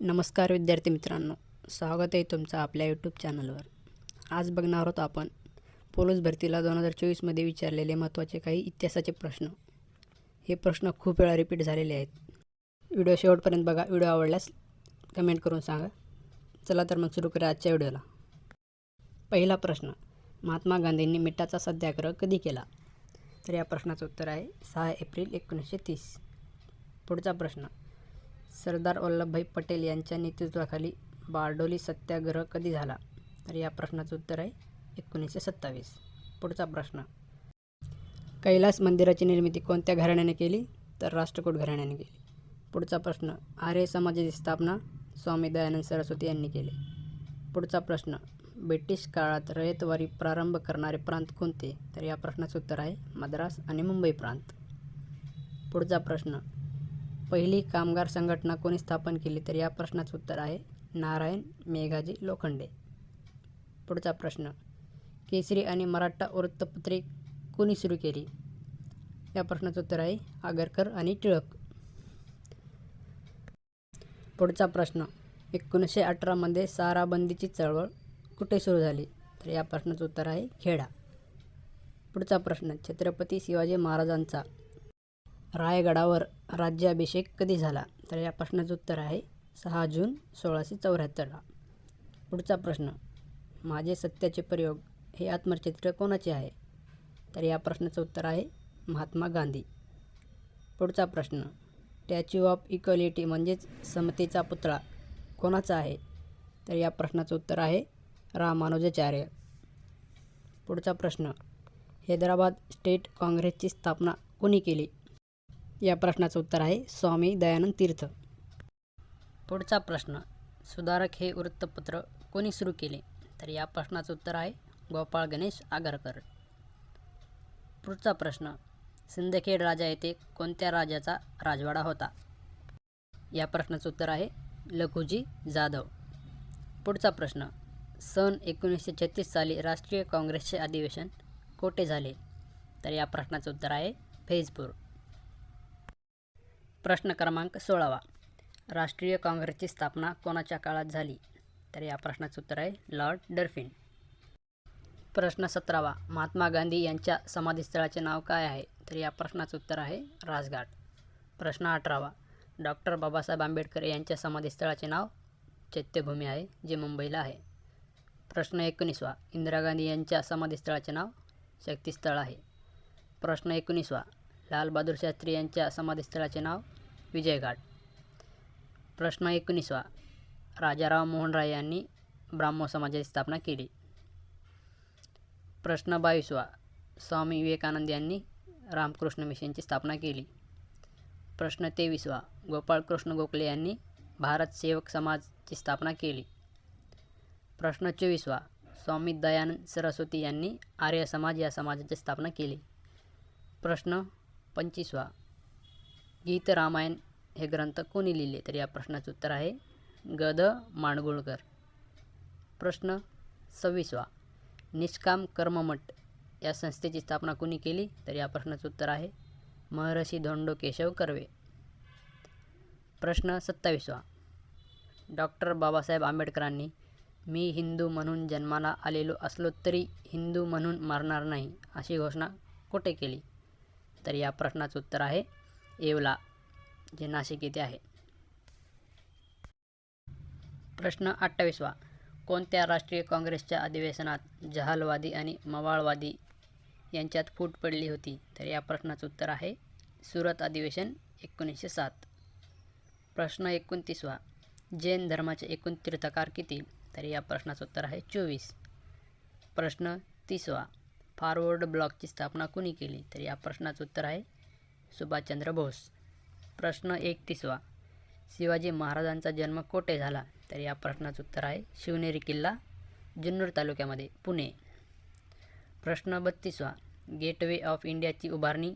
नमस्कार विद्यार्थी मित्रांनो स्वागत आहे तुमचं आपल्या यूट्यूब चॅनलवर आज बघणार आहोत आपण पोलीस भरतीला दोन हजार चोवीसमध्ये विचारलेले महत्त्वाचे काही इतिहासाचे प्रश्न. हे प्रश्न खूप वेळा रिपीट झालेले आहेत. व्हिडिओ शेवटपर्यंत बघा. व्हिडिओ आवडल्यास कमेंट करून सांगा. चला तर मग सुरू करा आजच्या व्हिडिओला पहिला प्रश्न महात्मा गांधींनी मिठाचा सत्याग्रह कधी केला? तर या प्रश्नाचं उत्तर आहे सहा एप्रिल एकोणीसशे तीस. पुढचा प्रश्न सरदार वल्लभभाई पटेल यांच्या नेतृत्वाखाली बारडोली सत्याग्रह कधी झाला? तर या प्रश्नाचं उत्तर आहे एकोणीसशे सत्तावीस. पुढचा प्रश्न. कैलास मंदिराची निर्मिती कोणत्या घराण्याने केली? तर राष्ट्रकूट घराण्याने केली. पुढचा प्रश्न. आर्य समाजाची स्थापना स्वामी दयानंद सरस्वती यांनी केली. पुढचा प्रश्न. ब्रिटिश काळात रयतवारी प्रारंभ करणारे प्रांत कोणते? तर या प्रश्नाचं उत्तर आहे मद्रास आणि मुंबई प्रांत. पुढचा प्रश्न. पहिली कामगार संघटना कोणी स्थापन केली तर या प्रश्नाचं उत्तर आहे नारायण मेघाजी लोखंडे. पुढचा प्रश्न. केसरी आणि मराठा वृत्तपत्रे कोणी सुरू केली? या प्रश्नाचं उत्तर आहे आगरकर आणि टिळक. पुढचा प्रश्न. एकोणीसशे अठरामध्ये साराबंदीची चळवळ कुठे सुरू झाली? तर या प्रश्नाचं उत्तर आहे खेडा. पुढचा प्रश्न. छत्रपती शिवाजी महाराजांचा रायगडावर राज्याभिषेक कधी झाला? तर या प्रश्नाचं उत्तर आहे सहा जून सोळाशे चौऱ्याहत्तरला. पुढचा प्रश्न माझे सत्याचे प्रयोग हे आत्मचित्र कोणाचे आहे? तर या प्रश्नाचं उत्तर आहे महात्मा गांधी. पुढचा प्रश्न स्टॅच्यू ऑफ इक्वलिटी म्हणजेच समतेचा पुतळा कोणाचा आहे? तर या प्रश्नाचं उत्तर आहे रामानुजाचार्य. पुढचा प्रश्न हैदराबाद स्टेट काँग्रेसची स्थापना कोणी केली? या प्रश्नाचं उत्तर आहे स्वामी दयानंद तीर्थ. पुढचा प्रश्न सुधारक हे वृत्तपत्र कोणी सुरू केले? तर या प्रश्नाचं उत्तर आहे गोपाळ गणेश आगरकर. पुढचा प्रश्न सिंदखेड राजा येथे कोणत्या राजाचा राजवाडा होता? या प्रश्नाचं उत्तर आहे लघुजी जाधव. पुढचा प्रश्न सन एकोणीसशे छत्तीस साली राष्ट्रीय काँग्रेसचे अधिवेशन कोठे झाले? तर या प्रश्नाचं उत्तर आहे फैजपूर. प्रश्न क्रमांक सोळावा. राष्ट्रीय काँग्रेसची स्थापना कोणाच्या काळात झाली? तर या प्रश्नाचं उत्तर आहे लॉर्ड डर्फिन. प्रश्न सतरावा. महात्मा गांधी यांच्या समाधीस्थळाचे नाव काय आहे? तर या प्रश्नाचं उत्तर आहे राजघाट. प्रश्न अठरावा. डॉक्टर बाबासाहेब आंबेडकर यांच्या समाधीस्थळाचे नाव चैत्यभूमी आहे जे मुंबईला आहे. प्रश्न एकोणीसवा. इंदिरा गांधी यांच्या समाधीस्थळाचे नाव शक्तीस्थळ आहे. प्रश्न एकोणीसवा. लालबहादूर शास्त्री यांच्या समाधीस्थळाचे नाव विजयघाट. प्रश्न एकोणीसवा. राजाराम मोहन राय यांनी ब्राह्मो समाजाची स्थापना केली. प्रश्न बावीसवा. स्वामी विवेकानंद यांनी रामकृष्ण मिशनची स्थापना केली. प्रश्न तेवीसवा. गोपाळकृष्ण गोखले यांनी भारत सेवक समाजची स्थापना केली. प्रश्न चोवीसवा. स्वामी दयानंद सरस्वती यांनी आर्य समाज या समाजाची स्थापना केली. प्रश्न पंचवीसवा. गीत रामायण हे ग्रंथ कोणी लिहिले? तर या प्रश्नाचं उत्तर आहे ग द माणगुळकर. प्रश्न सव्वीसवा. निष्काम कर्ममठ या संस्थेची स्थापना कोणी केली? तर या प्रश्नाचं उत्तर आहे महर्षी धोंडो केशव कर्वे. प्रश्न सत्तावीसवा. डॉक्टर बाबासाहेब आंबेडकरांनी मी हिंदू म्हणून जन्माला आलेलो असलो तरी हिंदू म्हणून मरणार नाही अशी घोषणा कुठे केली? तर या प्रश्नाचं उत्तर आहे येवला जे नाशिक येथे आहे. प्रश्न अठ्ठावीसवा. कोणत्या राष्ट्रीय काँग्रेसच्या अधिवेशनात जहालवादी आणि मवाळवादी यांच्यात फूट पडली होती? तर या प्रश्नाचं उत्तर आहे सुरत अधिवेशन एकोणीसशे सात. प्रश्न एकोणतीसवा. जैन धर्माचे एकूण तीर्थकार किती? तर या प्रश्नाचं उत्तर आहे चोवीस. प्रश्न तीसवा. फॉरवर्ड ब्लॉकची स्थापना कुणी केली? तर या प्रश्नाचं उत्तर आहे सुभाषचंद्र बोस. प्रश्न एकतीसवा शिवाजी महाराजांचा जन्म कोठे झाला? तर या प्रश्नाचं उत्तर आहे शिवनेरी किल्ला जुन्नर तालुक्यामध्ये पुणे. प्रश्न बत्तीसवा. गेटवे ऑफ इंडियाची उभारणी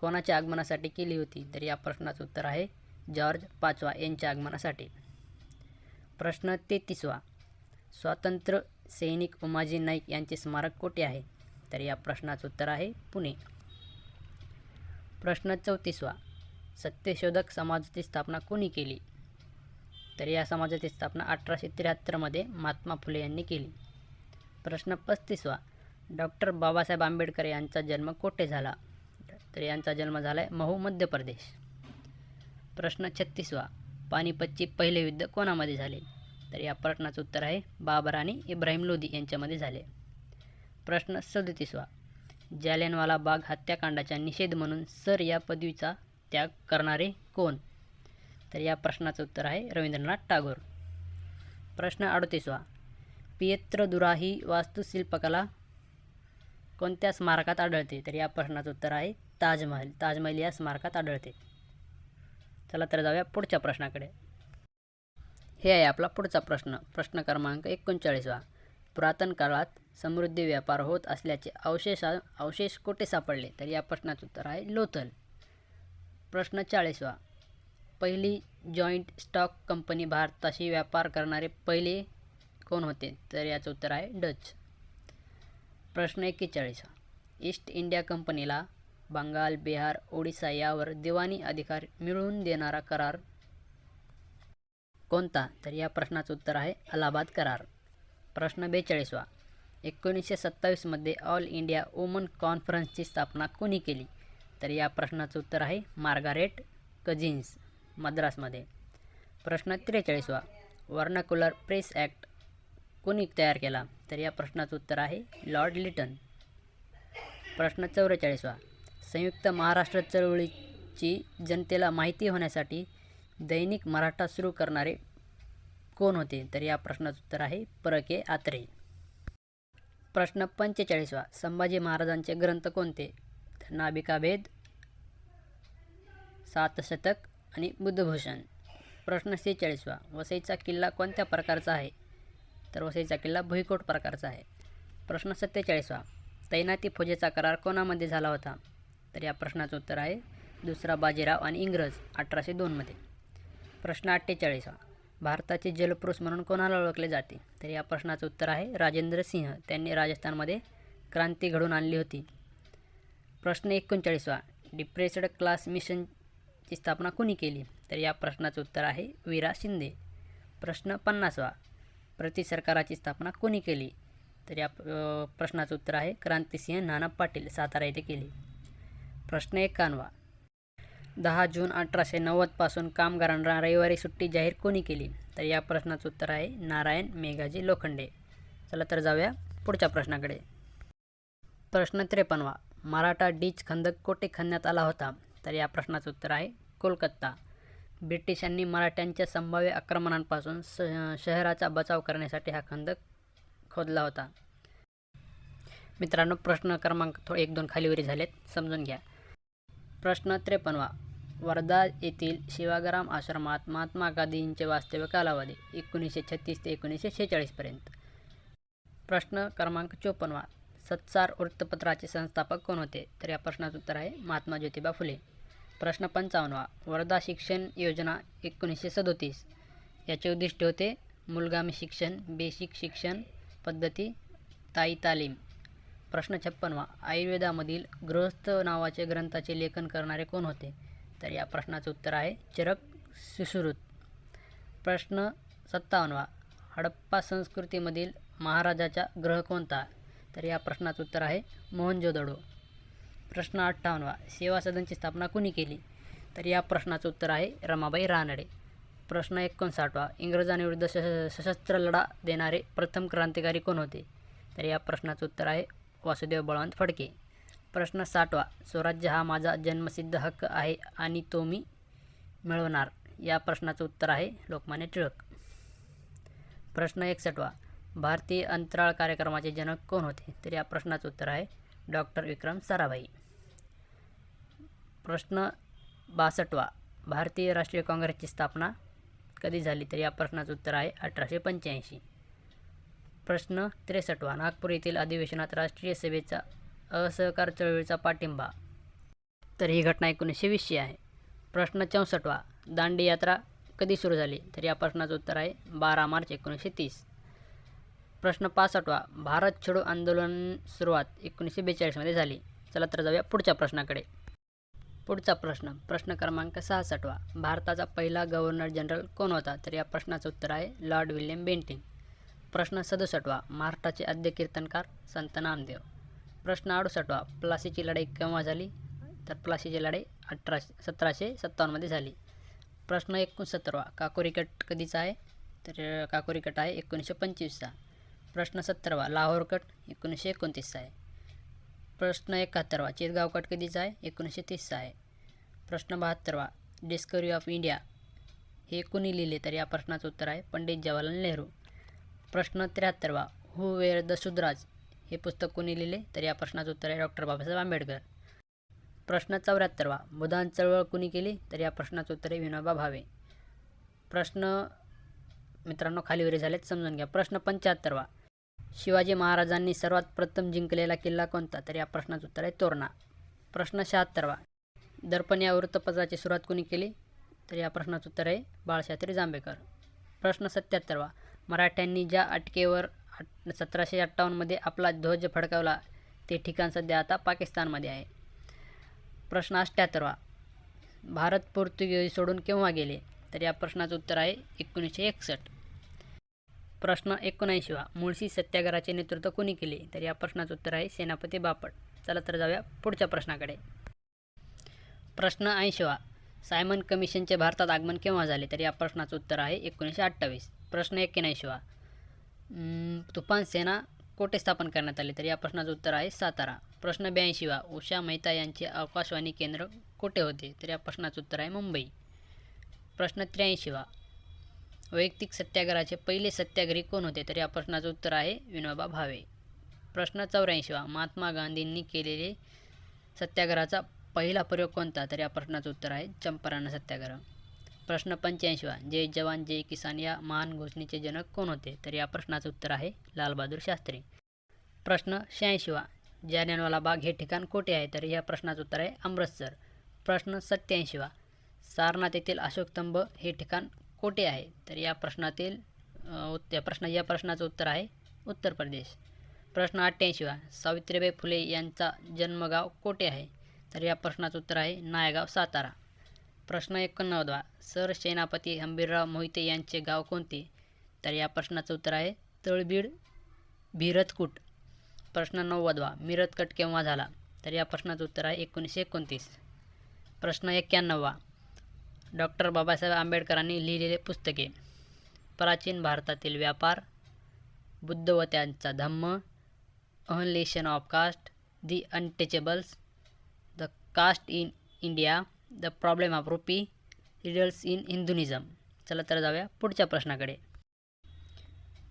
कोणाच्या आगमनासाठी केली होती? तर या प्रश्नाचं उत्तर आहे जॉर्ज पाचवा यांच्या आगमनासाठी. प्रश्न तेहतीसवा. स्वातंत्र्य सैनिक उमाजी नाईक यांचे स्मारक कोठे आहे? तर या प्रश्नाचं उत्तर आहे पुणे. प्रश्न चौतीसवा. सत्यशोधक समाजाची स्थापना कोणी केली? तर या समाजाची स्थापना अठराशे त्र्याहत्तरमध्ये महात्मा फुले यांनी केली. प्रश्न पस्तीसवा. डॉक्टर बाबासाहेब आंबेडकर यांचा जन्म कोठे झाला? तर यांचा जन्म झाला आहे महू मध्य प्रदेश. प्रश्न छत्तीसवा. पानिपतचे पहिले युद्ध कोणामध्ये झाले? तर या प्रश्नाचं उत्तर आहे बाबर आणि इब्राहिम लोधी यांच्यामध्ये झाले. प्रश्न सदतीसवा. जालियनवाला बाग हत्याकांडाचा निषेध म्हणून सर या पदवीचा त्याग करणारे कोण? तर या प्रश्नाचं उत्तर आहे रवींद्रनाथ टागोर. प्रश्न अडतीसवा. पियत्रदुरा ही वास्तुशिल्पकला कोणत्या स्मारकात आढळते? तर या प्रश्नाचं उत्तर आहे ताजमहल. ताजमहल या स्मारकात आढळते. चला तर जाऊया पुढच्या प्रश्नाकडे. हे आहे आपला पुढचा प्रश्न. प्रश्न क्रमांक एकोणचाळीसवा. पुरातन काळात समृद्धी व्यापार होत असल्याचे अवशेष अवशेष कुठे सापडले? तर या प्रश्नाचं उत्तर आहे लोथल. प्रश्न चाळीसवा. पहिली जॉईंट स्टॉक कंपनी भारताशी व्यापार करणारे पहिले कोण होते? तर याचं उत्तर आहे डच. प्रश्न एक्केचाळीसवा. ईस्ट इंडिया कंपनीला बंगाल बिहार ओडिसा यावर दिवाणी अधिकार मिळवून देणारा करार कोणता? तर या प्रश्नाचं उत्तर आहे अलाहाबाद करार. प्रश्न बेचाळीसवा. एकोणीसशे सत्तावीसमध्ये ऑल इंडिया वुमन कॉन्फरन्सची स्थापना कोणी केली? तर या प्रश्नाचं उत्तर आहे मार्गारेट कझिन्स मद्रासमध्ये. प्रश्न त्रेचाळीसवा. वर्नाकुलर प्रेस ॲक्ट कोणी तयार केला? तर या प्रश्नाचं उत्तर आहे लॉर्ड लिटन. प्रश्न चौवेचाळीसवा. संयुक्त महाराष्ट्र चळवळीची जनतेला माहिती होण्यासाठी दैनिक मराठा सुरू करणारे कोण होते? तर या प्रश्नाचं उत्तर आहे पर के आत्रे. प्रश्न पंचेचाळीसवा. संभाजी महाराजांचे ग्रंथ कोणते? तर नाभिकाभेद सातशतक आणि बुद्धभूषण. प्रश्न सेहेचाळीसवा. वसईचा किल्ला कोणत्या प्रकारचा आहे? तर वसईचा किल्ला भुईकोट प्रकारचा आहे. प्रश्न सत्तेचाळीसवा. तैनाती फौजेचा करार कोणामध्ये झाला होता? तर या प्रश्नाचं उत्तर आहे दुसरा बाजीराव आणि इंग्रज अठराशे दोनमध्ये प्रश्न अठ्ठेचाळीसवा. भारताचे जलपुरुष म्हणून कोणाला ओळखले जाते? तर या प्रश्नाचं उत्तर आहे राजेंद्र सिंह. त्यांनी राजस्थानमध्ये क्रांती घडवून आणली होती. प्रश्न एकोणचाळीसवा. डिप्रेस्ड क्लास मिशनची स्थापना कोणी केली? तर या प्रश्नाचं उत्तर आहे वीरा शिंदे. प्रश्न पन्नासवा. प्रति सरकाराची स्थापना कोणी केली? तर या प्रश्नाचं उत्तर आहे क्रांतिसिंह नाना पाटील सातारा येथे केली. प्रश्न एकावन्नवा. दहा जून अठराशे नव्वदपासून कामगारांना रविवारी सुट्टी जाहीर कोणी केली? तर या प्रश्नाचं उत्तर आहे नारायण मेघाजी लोखंडे. चला तर जाऊया पुढच्या प्रश्नाकडे. प्रश्न त्रेपन्नवा. मराठा डीच खंदक कोठे खणण्यात आला होता. तर या प्रश्नाचं उत्तर आहे कोलकाता. ब्रिटिशांनी मराठ्यांच्या संभाव्य आक्रमणांपासून स शहराचा बचाव करण्यासाठी हा खंदक खोदला होता. मित्रांनो प्रश्न क्रमांक थो एक दोन खालीवरी झालेत. समजून घ्या. प्रश्न त्रेपन्नवा. वर्धा येथील शिवाग्राम आश्रमात महात्मा गांधींचे वास्तव्य कालावधी एकोणीसशे छत्तीस ते एकोणीसशे शेहेचाळीसपर्यंत प्रश्न क्रमांक चोपन्नवा सत्सार वृत्तपत्राचे संस्थापक कोण होते? तर या प्रश्नाचं उत्तर आहे महात्मा ज्योतिबा फुले. प्रश्न पंचावन्नवा वर्धा शिक्षण योजना एकोणीसशे सदोतीस. याचे उद्दिष्ट होते मुलगामी शिक्षण बेसिक शिक्षण पद्धती ताई तालीम. प्रश्न छप्पनवा आयुर्वेदामधील गृहस्थ नावाचे ग्रंथाचे लेखन करणारे कोण होते? तर या प्रश्नाचं उत्तर आहे चरक सुश्रुत. प्रश्न सत्तावन्नवा. हडप्पा संस्कृतीमधील महाराजाचा ग्रह कोणता? तर या प्रश्नाचं उत्तर आहे मोहनजोदडो प्रश्न अठ्ठावन्नवा. सेवा सदनची स्थापना कुणी केली? तर या प्रश्नाचं उत्तर आहे रमाबाई रानडे. प्रश्न एकोणसाठवा. इंग्रजांविरुद्ध सश सशस्त्र लढा देणारे प्रथम क्रांतिकारी कोण होते? तर या प्रश्नाचं उत्तर आहे वासुदेव बळवंत फडके. प्रश्न साठवा. स्वराज्य हा माझा जन्मसिद्ध हक्क आहे आणि तो मी मिळवणार. या प्रश्नाचं उत्तर आहे लोकमान्य टिळक. प्रश्न एकसठवा भारतीय अंतराळ कार्यक्रमाचे जनक कोण होते? तर या प्रश्नाचं उत्तर आहे डॉक्टर विक्रम साराभाई. प्रश्न बासष्टवा. भारतीय राष्ट्रीय काँग्रेसची स्थापना कधी झाली? तर या प्रश्नाचं उत्तर आहे अठराशे पंच्याऐंशी. प्रश्न त्रेसष्टवा. नागपूर येथील अधिवेशनात राष्ट्रीय सभेचा असहकार चळवळीचा पाठिंबा. तर ही घटना एकोणीसशे वीसची आहे. प्रश्न चौसष्टवा. दांडी यात्रा कधी सुरू झाली? तर या प्रश्नाचं उत्तर आहे बारा मार्च एकोणीसशे तीस. प्रश्न पासष्टवा. भारत छोडो आंदोलन सुरुवात एकोणीसशे बेचाळीसमध्ये झाली. चला तर जाऊया पुढच्या प्रश्नाकडे. पुढचा प्रश्न. प्रश्न क्रमांक सहासष्टवा. भारताचा पहिला गव्हर्नर जनरल कोण होता? तर या प्रश्नाचं उत्तर आहे लॉर्ड विल्यम बेंटिंग. प्रश्न सदुसष्टवा. महाराष्ट्राचे आद्य कीर्तनकार संत नामदेव. प्रश्न अडुसष्टवा प्लासीची लढाई केव्हा झाली? तर प्लासीची लढाई अठराशे सतराशे सत्तावन्नमध्ये झाली. प्रश्न एकोणसत्तरवा काकोरी कट कधीचा आहे? तर काकोरी कट आहे एकोणीसशे पंचवीसचा. प्रश्न सत्तरवा लाहोर कट एकोणीसशे एकोणतीसचा आहे. प्रश्न एकाहत्तरवा चितगाव कट कधीचा आहे? एकोणीसशे तीसचा आहे. प्रश्न बहात्तरवा डिस्कवरी ऑफ इंडिया. हे कुणी लिहिले तर या प्रश्नाचं उत्तर आहे पंडित जवाहरलाल नेहरू. प्रश्न त्र्याहत्तरवा हु वेअर द सुद्राज? हे पुस्तक कोणी लिहिले? तर या प्रश्नाचं उत्तर आहे डॉक्टर बाबासाहेब आंबेडकर. प्रश्न चौऱ्याहत्तरवा. मुदान चळवळ कुणी केली? तर या प्रश्नाचं उत्तर आहे विनोबा भावे. प्रश्न मित्रांनो खालीवरी झालेत समजून घ्या. प्रश्न पंच्याहत्तरवा. शिवाजी महाराजांनी सर्वात प्रथम जिंकलेला किल्ला कोणता? तर या प्रश्नाचं उत्तर आहे तोरणा. प्रश्न शहात्तरवा. दर्पण या वृत्तपत्राची सुरुवात कोणी केली? तर या प्रश्नाचं उत्तर आहे बाळशास्त्री जांभेकर. प्रश्न सत्याहत्तरवा. मराठ्यांनी ज्या अटकेवर आठ सतराशे अठ्ठावन्नमध्ये आपला ध्वज फडकावला. ते ठिकाण सध्या आता पाकिस्तानमध्ये आहे. प्रश्न अठ्ठ्याहत्तरवा भारत पोर्तुगीज सोडून केव्हा गेले? तर या प्रश्नाचं उत्तर आहे एकोणीसशे एकसष्ट. प्रश्न एकोणऐंशीवा. मुळशी सत्याग्रहाचे नेतृत्व कोणी केले? तर या प्रश्नाचं उत्तर आहे सेनापती बापट. चला तर जाऊया पुढच्या प्रश्नाकडे. प्रश्न ऐंशीवा. सायमन कमिशनचे भारतात आगमन केव्हा झाले? तर या प्रश्नाचं उत्तर आहे एकोणीसशे अठ्ठावीस. प्रश्न एक्क्याऐंशीवा तुफान सेना कोठे स्थापन करण्यात आली तर या प्रश्नाचं उत्तर आहे सातारा. प्रश्न ब्याऐंशीवा उषा मेहता यांचे आकाशवाणी केंद्र कोठे होते तर या प्रश्नाचं उत्तर आहे मुंबई. प्रश्न त्र्याऐंशीवा वैयक्तिक सत्याग्रहाचे पहिले सत्याग्रही कोण होते तर या प्रश्नाचं उत्तर आहे विनोबा भावे. प्रश्न चौऱ्याऐंशीवा महात्मा गांधींनी केलेले सत्याग्रहाचा पहिला प्रयोग कोणता तर या प्रश्नाचं उत्तर आहे चंपारण सत्याग्रह. प्रश्न पंच्याऐंशीवा. जय जवान जय किसान. या महान घोषणेचे जनक कोण होते? तर या प्रश्नाचं उत्तर आहे लालबहादूर शास्त्री. प्रश्न शहाऐंशीवा. जालियनवाला बाग हे ठिकाण कोठे आहे? तर या प्रश्नाचं उत्तर आहे अमृतसर. प्रश्न सत्याऐंशीवा. सारनाथ येथील अशोकस्तंभ हे ठिकाण कोठे आहे? तर या प्रश्नातील या प्रश्न या प्रश्नाचं उत्तर आहे उत्तर प्रदेश. प्रश्न अठ्ठ्याऐंशीवा. सावित्रीबाई फुले यांचा जन्मगाव कोठे आहे? तर या प्रश्नाचं उत्तर आहे नायगाव सातारा. प्रश्न एकोणनव्वदवा सर सेनापती हंबीरराव मोहिते यांचे गाव कोणते? तर या प्रश्नाचं उत्तर आहे तळबीड भिरतकूट प्रश्न नव्वदवा. मिरतकट केव्हा झाला? तर या प्रश्नाचं उत्तर आहे एकोणीसशे एकोणतीस. प्रश्न एक्क्याण्णववा. डॉक्टर बाबासाहेब आंबेडकरांनी लिहिलेले पुस्तके. प्राचीन भारतातील व्यापार बुद्ध व त्यांचा धम्म annihilation of caste the untouchables the caste in India the problem of rupee riddles in Hinduism चला तर जाऊया पुढच्या प्रश्नाकडे.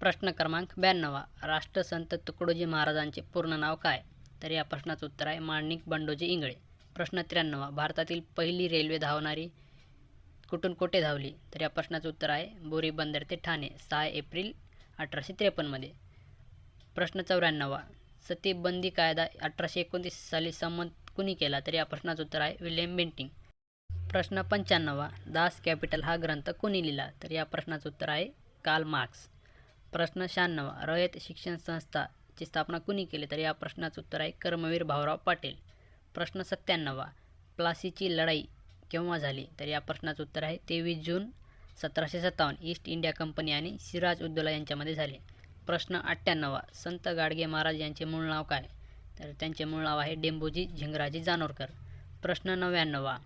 प्रश्न क्रमांक ब्याण्णवा. राष्ट्रसंत तुकडोजी महाराजांचे पूर्ण नाव काय? तर या प्रश्नाचं उत्तर आहे माणिक बंडोजी इंगळे. प्रश्न त्र्याण्णवा. भारतातील पहिली रेल्वे धावणारी कुठून कोठे धावली? तर या प्रश्नाचं उत्तर आहे बोरी बंदर ते ठाणे सहा एप्रिल अठराशे त्रेपन्नमध्ये प्रश्न चौऱ्याण्णवा. सतीबंदी कायदा अठराशे एकोणतीस साली संमत कुणी केला? तर या प्रश्नाचं उत्तर आहे विल्यम बेंटिंग. प्रश्न पंच्याण्णवा. दास कॅपिटल हा ग्रंथ कोणी लिहिला? तर या प्रश्नाचं उत्तर आहे काल मार्क्स. प्रश्न शहाण्णवा. रयत शिक्षण संस्थाची स्थापना कुणी केली? तर या प्रश्नाचं उत्तर आहे कर्मवीर भाऊराव पाटील. प्रश्न सत्त्याण्णवा. प्लासीची लढाई केव्हा झाली? तर या प्रश्नाचं उत्तर आहे तेवीस जून सतराशे सत्तावन्न. ईस्ट इंडिया कंपनी आणि सिराज उद्दोला यांच्यामध्ये झाले. प्रश्न अठ्ठ्याण्णवा. संत गाडगे महाराज यांचे मूळ नाव काय? तर त्यांचे मूळ नाव आहे डेंबोजी झिंगराजी जानोरकर. प्रश्न नव्याण्णवा.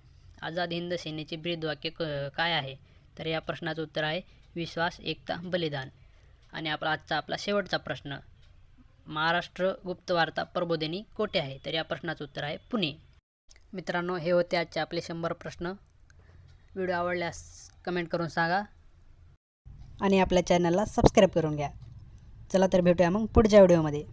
आझाद हिंद सेनेचे ब्रीदवाक्य क काय आहे? तर या प्रश्नाचं उत्तर आहे विश्वास एकता बलिदान. आणि आपला आजचा आपला शेवटचा प्रश्न महाराष्ट्र गुप्तवार्ता प्रबोधिनी कोठे आहे? तर या प्रश्नाचं उत्तर आहे पुणे. मित्रांनो हे होते आजचे आपले शंभर प्रश्न. व्हिडिओ आवडल्यास कमेंट करून सांगा. आणि आपल्या चॅनलला सबस्क्राईब करून घ्या. चला तर भेटूया मग पुढच्या व्हिडिओमध्ये.